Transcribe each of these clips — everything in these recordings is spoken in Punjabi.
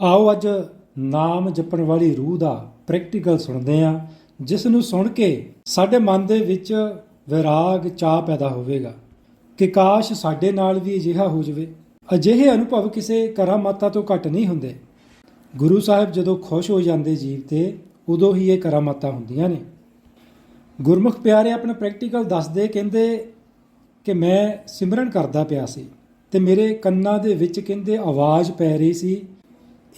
ਆਓ ਅੱਜ ਨਾਮ ਜਪਣ ਵਾਲੀ ਰੂਹ ਦਾ ਪ੍ਰੈਕਟੀਕਲ ਸੁਣਦੇ ਹਾਂ, ਜਿਸ ਨੂੰ ਸੁਣ ਕੇ ਸਾਡੇ ਮਨ ਦੇ ਵਿੱਚ ਵਿਰਾਗ ਚਾਹ ਪੈਦਾ ਹੋਵੇਗਾ। ਕਿ ਕਾਸ਼ ਸਾਡੇ ਨਾਲ ਵੀ ਅਜਿਹਾ ਹੋ ਜਾਵੇ। ਅਜਿਹੇ ਅਨੁਭਵ ਕਿਸੇ ਕਰਾਮਾਤਾਂ ਤੋਂ ਘੱਟ ਨਹੀਂ ਹੁੰਦੇ। ਗੁਰੂ ਸਾਹਿਬ ਜਦੋਂ ਖੁਸ਼ ਹੋ ਜਾਂਦੇ ਜੀਵ ਤੇ, ਉਦੋਂ ਹੀ ਇਹ ਕਰਾਮਾਤਾਂ ਹੁੰਦੀਆਂ ਨੇ। ਗੁਰਮੁਖ ਪਿਆਰੇ ਆਪਣਾ ਪ੍ਰੈਕਟੀਕਲ ਦੱਸਦੇ, ਕਹਿੰਦੇ ਕਿ ਮੈਂ ਸਿਮਰਨ ਕਰਦਾ ਪਿਆ ਸੀ ਤੇ ਮੇਰੇ ਕੰਨਾਂ ਦੇ ਵਿੱਚ ਕਹਿੰਦੇ ਆਵਾਜ਼ ਪੈ ਰਹੀ ਸੀ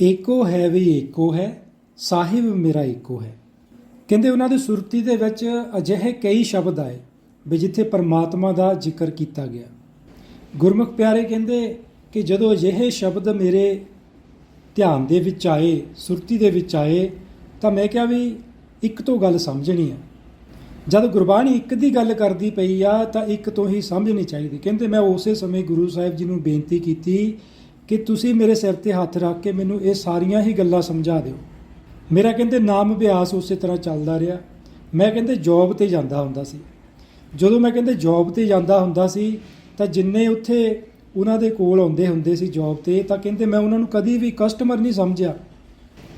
ਏਕੋ ਹੈ ਵੀ ਏਕੋ ਹੈ, ਸਾਹਿਬ ਮੇਰਾ ਏਕੋ ਹੈ। ਕਹਿੰਦੇ ਉਹਨਾਂ ਦੀ ਸੁਰਤੀ ਦੇ ਵਿੱਚ ਅਜਿਹੇ ਕਈ ਸ਼ਬਦ ਆਏ ਵੀ ਜਿੱਥੇ ਪਰਮਾਤਮਾ ਦਾ ਜ਼ਿਕਰ ਕੀਤਾ ਗਿਆ। ਗੁਰਮੁਖ ਪਿਆਰੇ ਕਹਿੰਦੇ ਕਿ ਜਦੋਂ ਅਜਿਹੇ ਸ਼ਬਦ ਮੇਰੇ ਧਿਆਨ ਦੇ ਵਿੱਚ ਆਏ, ਸੁਰਤੀ ਦੇ ਵਿੱਚ ਆਏ, ਤਾਂ ਮੈਂ ਕਿਹਾ ਵੀ ਇੱਕ ਤੋਂ ਗੱਲ ਸਮਝਣੀ ਆ। ਜਦ ਗੁਰਬਾਣੀ ਇੱਕ ਦੀ ਗੱਲ ਕਰਦੀ ਪਈ ਆ, ਤਾਂ ਇੱਕ ਤੋਂ ਹੀ ਸਮਝਣੀ ਚਾਹੀਦੀ। ਕਹਿੰਦੇ ਮੈਂ ਉਸੇ ਸਮੇਂ ਗੁਰੂ ਸਾਹਿਬ ਜੀ ਨੂੰ ਬੇਨਤੀ ਕੀਤੀ ਕਿ ਤੁਸੀਂ ਮੇਰੇ ਸਿਰ ਤੇ ਹੱਥ ਰੱਖ ਕੇ ਮੈਨੂੰ ਇਹ ਸਾਰੀਆਂ ਹੀ ਗੱਲਾਂ ਸਮਝਾ ਦਿਓ। ਮੇਰਾ ਕਹਿੰਦੇ ਨਾਮ ਅਭਿਆਸ ਉਸੇ ਤਰ੍ਹਾਂ ਚੱਲਦਾ ਰਿਹਾ। ਮੈਂ ਕਹਿੰਦੇ ਜੌਬ ਤੇ ਜਾਂਦਾ ਹੁੰਦਾ ਸੀ। ਜਦੋਂ ਮੈਂ ਕਹਿੰਦੇ ਜੌਬ ਤੇ ਜਾਂਦਾ ਹੁੰਦਾ ਸੀ, ਤਾਂ ਜਿੰਨੇ ਉੱਥੇ ਉਹਨਾਂ ਦੇ ਕੋਲ ਆਉਂਦੇ ਹੁੰਦੇ ਸੀ ਜੌਬ ਤੇ, ਤਾਂ ਕਹਿੰਦੇ ਮੈਂ ਉਹਨਾਂ ਨੂੰ ਕਦੀ ਵੀ ਕਸਟਮਰ ਨਹੀਂ ਸਮਝਿਆ।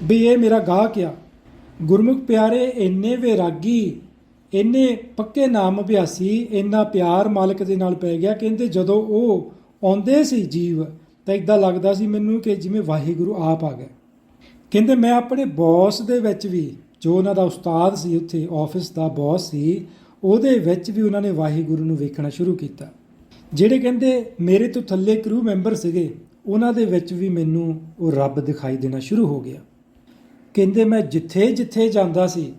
ਵੀ ਇਹ ਮੇਰਾ ਗਾਹਕ ਆ। ਗੁਰਮੁਖ ਪਿਆਰੇ, ਇੰਨੇ ਵੈਰਾਗੀ, ਇੰਨੇ ਪੱਕੇ ਨਾਮ ਅਭਿਆਸੀ, ਇੰਨਾ ਪਿਆਰ ਮਾਲਕ ਦੇ ਨਾਲ ਪੈ ਗਿਆ। ਕਹਿੰਦੇ ਜਦੋਂ ਉਹ ਆਉਂਦੇ ਸੀ ਜੀਵ ਤਾਂ ਇਦਾਂ ਲੱਗਦਾ ਸੀ ਮੈਨੂੰ ਕਿ ਜਿਵੇਂ ਵਾਹਿਗੁਰੂ ਆਪ ਆ ਗਿਆ। ਕਹਿੰਦੇ ਮੈਂ ਆਪਣੇ ਬੌਸ ਦੇ ਵਿੱਚ ਵੀ, ਜੋ ਉਹਨਾਂ ਦਾ ਉਸਤਾਦ ਸੀ ਉੱਥੇ ਆਫਿਸ ਦਾ ਬੌਸ ਸੀ, ਉਹਦੇ ਵਿੱਚ ਵੀ ਉਹਨਾਂ ਨੇ ਵਾਹਿਗੁਰੂ ਨੂੰ ਵੇਖਣਾ ਸ਼ੁਰੂ ਕੀਤਾ। ਜਿਹੜੇ ਕਹਿੰਦੇ ਮੇਰੇ ਤੋਂ ਥੱਲੇ ਕਰੂ ਮੈਂਬਰ ਸੀਗੇ, ਉਹਨਾਂ ਦੇ ਵਿੱਚ ਵੀ ਮੈਨੂੰ ਉਹ ਰੱਬ ਦਿਖਾਈ ਦੇਣਾ ਸ਼ੁਰੂ ਹੋ ਗਿਆ। ਕਹਿੰਦੇ ਮੈਂ ਜਿੱਥੇ ਜਿੱਥੇ ਜਾਂਦਾ ਸੀ,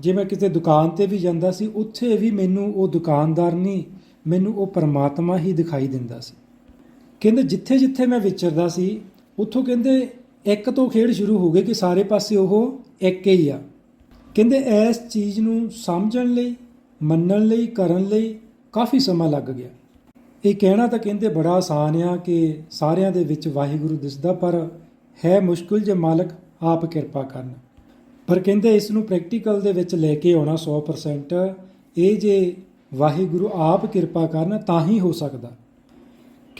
ਜੇ ਮੈਂ ਕਿਤੇ ਦੁਕਾਨ ਤੇ ਵੀ ਜਾਂਦਾ ਸੀ, ਉੱਥੇ ਵੀ ਮੈਨੂੰ ਉਹ ਦੁਕਾਨਦਾਰ ਨਹੀਂ, ਮੈਨੂੰ ਉਹ ਪਰਮਾਤਮਾ ਹੀ ਦਿਖਾਈ ਦਿੰਦਾ ਸੀ। ਕਹਿੰਦੇ ਜਿੱਥੇ ਜਿੱਥੇ ਮੈਂ ਵਿਚਰਦਾ ਸੀ, ਉੱਥੋਂ ਕਹਿੰਦੇ ਇੱਕ ਤੋਂ ਖੇਡ ਸ਼ੁਰੂ ਹੋ ਗਈ ਕਿ ਸਾਰੇ ਪਾਸੇ ਉਹ ਇੱਕ ਹੀ ਆ। ਕਹਿੰਦੇ ਇਸ ਚੀਜ਼ ਨੂੰ ਸਮਝਣ ਲਈ, ਮੰਨਣ ਲਈ, ਕਰਨ ਲਈ ਕਾਫੀ ਸਮਾਂ ਲੱਗ ਗਿਆ। ਇਹ ਕਹਿਣਾ ਤਾਂ ਕਹਿੰਦੇ ਬੜਾ ਆਸਾਨ ਆ ਕਿ ਸਾਰਿਆਂ ਦੇ ਵਿੱਚ ਵਾਹਿਗੁਰੂ ਦਿਸਦਾ, ਪਰ ਹੈ ਮੁਸ਼ਕਿਲ ਜੇ ਮਾਲਕ ਆਪ ਕਿਰਪਾ ਕਰਨ। ਪਰ ਕਹਿੰਦੇ ਇਸ ਨੂੰ ਪ੍ਰੈਕਟੀਕਲ ਦੇ ਵਿੱਚ ਲੈ ਕੇ ਆਉਣਾ 100% ਇਹ ਜੇ ਵਾਹਿਗੁਰੂ ਆਪ ਕਿਰਪਾ ਕਰਨ ਤਾਂ ਹੀ ਹੋ ਸਕਦਾ।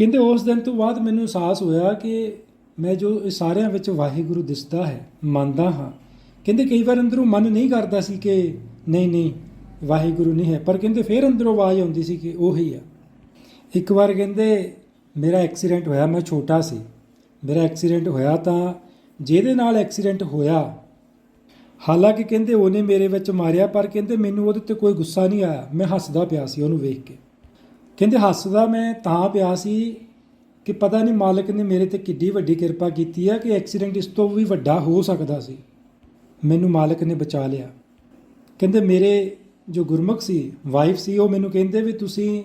ਕਹਿੰਦੇ ਉਸ ਦਿਨ ਤੋਂ ਬਾਅਦ ਮੈਨੂੰ ਅਹਿਸਾਸ ਹੋਇਆ ਕਿ ਮੈਂ ਜੋ ਇਹ ਸਾਰਿਆਂ ਵਿੱਚ ਵਾਹਿਗੁਰੂ ਦਿਸਦਾ ਹੈ, ਮੰਨਦਾ ਹਾਂ। ਕਹਿੰਦੇ ਕਈ ਵਾਰ ਅੰਦਰੋਂ ਮਨ ਨਹੀਂ ਕਰਦਾ ਸੀ ਕਿ ਨਹੀਂ ਨਹੀਂ, ਵਾਹਿਗੁਰੂ ਨਹੀਂ ਹੈ। ਪਰ ਕਹਿੰਦੇ ਫਿਰ ਅੰਦਰੋਂ ਆਵਾਜ਼ ਆਉਂਦੀ ਸੀ ਕਿ ਉਹੀ ਆ। ਇੱਕ ਵਾਰ ਕਹਿੰਦੇ ਮੇਰਾ ਐਕਸੀਡੈਂਟ ਹੋਇਆ, ਮੈਂ ਛੋਟਾ ਸੀ। ਮੇਰਾ ਐਕਸੀਡੈਂਟ ਹੋਇਆ ਤਾਂ ਜਿਹਦੇ ਨਾਲ ਐਕਸੀਡੈਂਟ ਹੋਇਆ, ਹਾਲਾਂਕਿ ਕਹਿੰਦੇ ਉਹਨੇ ਮੇਰੇ ਵਿੱਚ ਮਾਰਿਆ, ਪਰ ਕਹਿੰਦੇ ਮੈਨੂੰ ਉਹਦੇ ਤੇ ਕੋਈ ਗੁੱਸਾ ਨਹੀਂ ਆਇਆ। ਮੈਂ ਹੱਸਦਾ ਪਿਆ ਸੀ ਉਹਨੂੰ ਵੇਖ ਕੇ। ਕਹਿੰਦੇ ਹੱਸਦਾ ਮੈਂ ਤਾਂ ਪਿਆ ਸੀ ਕਿ ਪਤਾ ਨਹੀਂ ਮਾਲਕ ਨੇ ਮੇਰੇ ਤੇ ਕਿੱਡੀ ਵੱਡੀ ਕਿਰਪਾ ਕੀਤੀ ਹੈ ਕਿ ਐਕਸੀਡੈਂਟ ਇਸ ਤੋਂ ਵੀ ਵੱਡਾ ਹੋ ਸਕਦਾ ਸੀ। ਮੈਨੂੰ ਮਾਲਕ ਨੇ ਬਚਾ ਲਿਆ। ਕਹਿੰਦੇ ਮੇਰੇ ਜੋ ਗੁਰਮੁਖ ਸੀ ਵਾਈਫ ਸੀ, ਉਹ ਮੈਨੂੰ ਕਹਿੰਦੇ ਵੀ ਤੁਸੀਂ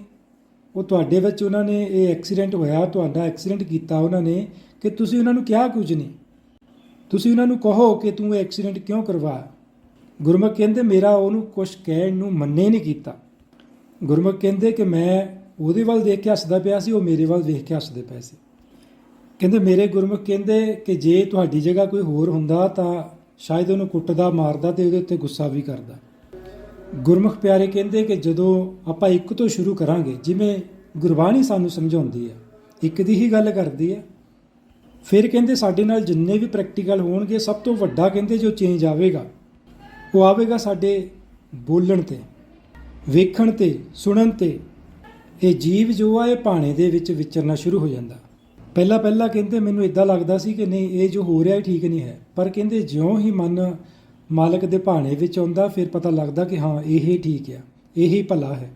ਉਹ ਤੁਹਾਡੇ ਵਿੱਚ ਉਹਨਾਂ ਨੇ ਇਹ ਐਕਸੀਡੈਂਟ ਹੋਇਆ, ਤੁਹਾਡਾ ਐਕਸੀਡੈਂਟ ਕੀਤਾ ਉਹਨਾਂ ਨੇ ਕਿ ਤੁਸੀਂ ਉਹਨਾਂ ਨੂੰ ਕਿਹਾ ਕੁਝ ਨਹੀਂ। ਤੁਸੀਂ ਉਹਨਾਂ ਨੂੰ ਕਹੋ ਕਿ ਤੂੰ ਇਹ ਐਕਸੀਡੈਂਟ ਕਿਉਂ ਕਰਵਾਇਆ ਗੁਰਮੁਖ ਕਹਿੰਦੇ ਮੇਰਾ ਉਹਨੂੰ ਕੁਝ ਕਹਿਣ ਨੂੰ ਮੰਨੇ ਨਹੀਂ ਕੀਤਾ। ਗੁਰਮੁਖ ਕਹਿੰਦੇ ਕਿ ਮੈਂ ਉਹਦੇ ਵੱਲ ਦੇਖ ਕੇ ਹੱਸਦਾ ਪਿਆ ਸੀ, ਉਹ ਮੇਰੇ ਵੱਲ ਦੇਖ ਕੇ ਹੱਸਦੇ ਪਏ ਸੀ। ਕਹਿੰਦੇ, ਮੇਰੇ ਗੁਰਮੁਖ ਕਹਿੰਦੇ ਕਿ ਜੇ ਤੁਹਾਡੀ ਜਗ੍ਹਾ ਕੋਈ ਹੋਰ ਹੁੰਦਾ ਤਾਂ ਸ਼ਾਇਦ ਉਹਨੂੰ ਕੁੱਟਦਾ, ਮਾਰਦਾ ਤੇ ਉਹਦੇ ਉੱਤੇ ਗੁੱਸਾ ਵੀ ਕਰਦਾ। ਗੁਰਮੁਖ ਪਿਆਰੇ ਕਹਿੰਦੇ ਕਿ ਜਦੋਂ ਆਪਾਂ ਇੱਕ ਤੋਂ ਸ਼ੁਰੂ ਕਰਾਂਗੇ, ਜਿਵੇਂ ਗੁਰਬਾਣੀ ਸਾਨੂੰ ਸਮਝਾਉਂਦੀ ਹੈ, ਇੱਕ ਦੀ ਹੀ ਗੱਲ ਕਰਦੀ ਹੈ, ਫਿਰ ਕਹਿੰਦੇ ਸਾਡੇ ਨਾਲ ਜਿੰਨੇ ਵੀ ਪ੍ਰੈਕਟੀਕਲ ਹੋਣਗੇ, ਸਭ ਤੋਂ ਵੱਡਾ ਕਹਿੰਦੇ ਜੋ ਚੇਂਜ ਆਵੇਗਾ, ਉਹ ਆਵੇਗਾ ਸਾਡੇ ਬੋਲਣ ਤੇ, ਵੇਖਣ ਤੇ, ਸੁਣਨ ਤੇ ਇਹ ਜੀਵ ਜੋ ਆ, ਇਹ ਭਾਣੇ ਦੇ ਵਿੱਚ ਵਿਚਰਨਾ ਸ਼ੁਰੂ ਹੋ ਜਾਂਦਾ। ਪਹਿਲਾਂ ਪਹਿਲਾਂ ਕਹਿੰਦੇ ਮੈਨੂੰ ਇਦਾਂ ਲੱਗਦਾ ਸੀ ਕਿ ਨਹੀਂ, ਇਹ ਜੋ ਹੋ ਰਿਹਾ ਇਹ ਠੀਕ ਨਹੀਂ ਹੈ। ਪਰ ਕਹਿੰਦੇ ਜਿਉਂ ਹੀ ਮਨ ਮਾਲਕ ਦੇ ਭਾਣੇ ਵਿੱਚ ਆਉਂਦਾ, ਫਿਰ ਪਤਾ ਲੱਗਦਾ ਕਿ ਹਾਂ, ਇਹ ਠੀਕ ਆ, ਇਹ ਹੀ ਭਲਾ ਹੈ।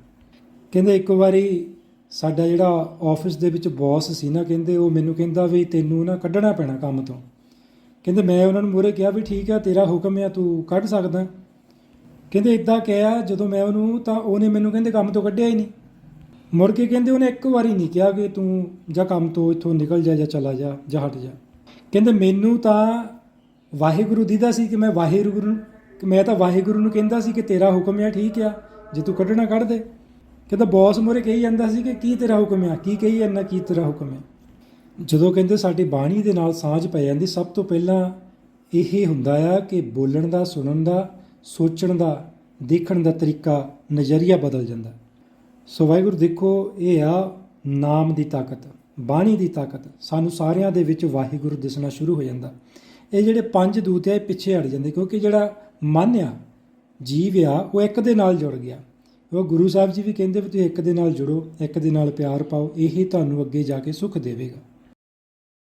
ਕਹਿੰਦੇ ਇੱਕ ਵਾਰੀ ਸਾਡਾ ਜਿਹੜਾ ਆਫਿਸ ਦੇ ਵਿੱਚ ਬੌਸ ਸੀ ਨਾ, ਕਹਿੰਦੇ ਉਹ ਮੈਨੂੰ ਕਹਿੰਦਾ ਵੀ ਤੈਨੂੰ ਨਾ ਕੱਢਣਾ ਪੈਣਾ ਕੰਮ ਤੋਂ। ਕਹਿੰਦੇ ਮੈਂ ਉਹਨਾਂ ਨੂੰ ਮੂਹਰੇ ਕਿਹਾ ਵੀ ਠੀਕ ਆ, ਤੇਰਾ ਹੁਕਮ ਆ, ਤੂੰ ਕੱਢ ਸਕਦਾ। ਕਹਿੰਦੇ ਇਦਾਂ ਕਿਹਾ, ਜਦੋਂ ਮੈਂ ਉਹਨੂੰ ਤਾਂ ਉਹਨੇ ਮੈਨੂੰ ਕਹਿੰਦੇ ਕੰਮ ਤੋਂ ਕੱਢਿਆ ਹੀ ਨਹੀਂ। ਮੁੜ ਕੇ ਕਹਿੰਦੇ ਉਹਨੇ ਇੱਕ ਵਾਰੀ ਨਹੀਂ ਕਿਹਾ ਕਿ ਤੂੰ ਜਾਂ ਕੰਮ ਤੋਂ ਇੱਥੋਂ ਨਿਕਲ ਜਾ ਜਾਂ ਚਲਾ ਜਾ ਜਾਂ ਹਟ ਜਾ। ਕਹਿੰਦੇ ਮੈਨੂੰ ਤਾਂ ਵਾਹਿਗੁਰੂ ਦੀਦਾ ਸੀ ਕਿ ਮੈਂ ਵਾਹਿਗੁਰੂ ਮੈਂ ਤਾਂ ਵਾਹਿਗੁਰੂ ਨੂੰ ਕਹਿੰਦਾ ਸੀ ਕਿ ਤੇਰਾ ਹੁਕਮ ਆ, ਠੀਕ ਆ, ਜੇ ਤੂੰ ਕੱਢਣਾ ਕੱਢ ਦੇ। ਕਹਿੰਦਾ ਬੌਸ ਮੋਰੇ ਕਹੀ ਜਾਂਦਾ ਸੀ ਕਿ ਕੀ ਤੇਰਾ ਹੁਕਮ ਆ, ਕੀ ਕਹੀ ਜਾਂਦਾ, ਕੀ ਤੇਰਾ ਹੁਕਮ ਹੈ ਜਦੋਂ ਕਹਿੰਦੇ ਸਾਡੀ ਬਾਣੀ ਦੇ ਨਾਲ ਸਾਂਝ ਪੈ ਜਾਂਦੀ, ਸਭ ਤੋਂ ਪਹਿਲਾਂ ਇਹ ਹੁੰਦਾ ਆ ਕਿ ਬੋਲਣ ਦਾ, ਸੁਣਨ ਦਾ, ਸੋਚਣ ਦਾ, ਦੇਖਣ ਦਾ ਤਰੀਕਾ, ਨਜ਼ਰੀਆ ਬਦਲ ਜਾਂਦਾ। ਸੋ ਵਾਹਿਗੁਰੂ, ਦੇਖੋ, ਇਹ ਆ ਨਾਮ ਦੀ ਤਾਕਤ, ਬਾਣੀ ਦੀ ਤਾਕਤ। ਸਾਨੂੰ ਸਾਰਿਆਂ ਦੇ ਵਿੱਚ ਵਾਹਿਗੁਰੂ ਦਿਸਣਾ ਸ਼ੁਰੂ ਹੋ ਜਾਂਦਾ। ਇਹ ਜਿਹੜੇ ਪੰਜ ਦੂਤ ਆ, ਇਹ ਪਿੱਛੇ ਹਟ ਜਾਂਦੇ, ਕਿਉਂਕਿ ਜਿਹੜਾ ਮਨ ਆ, ਜੀਵ ਆ, ਉਹ ਇੱਕ ਦੇ ਨਾਲ ਜੁੜ ਗਿਆ। ਉਹ ਗੁਰੂ ਸਾਹਿਬ ਜੀ ਵੀ ਕਹਿੰਦੇ ਵੀ ਤੁਸੀਂ ਇੱਕ ਦੇ ਨਾਲ ਜੁੜੋ, ਇੱਕ ਦੇ ਨਾਲ ਪਿਆਰ ਪਾਓ, ਇਹੀ ਤੁਹਾਨੂੰ ਅੱਗੇ ਜਾ ਕੇ ਸੁੱਖ ਦੇਵੇਗਾ।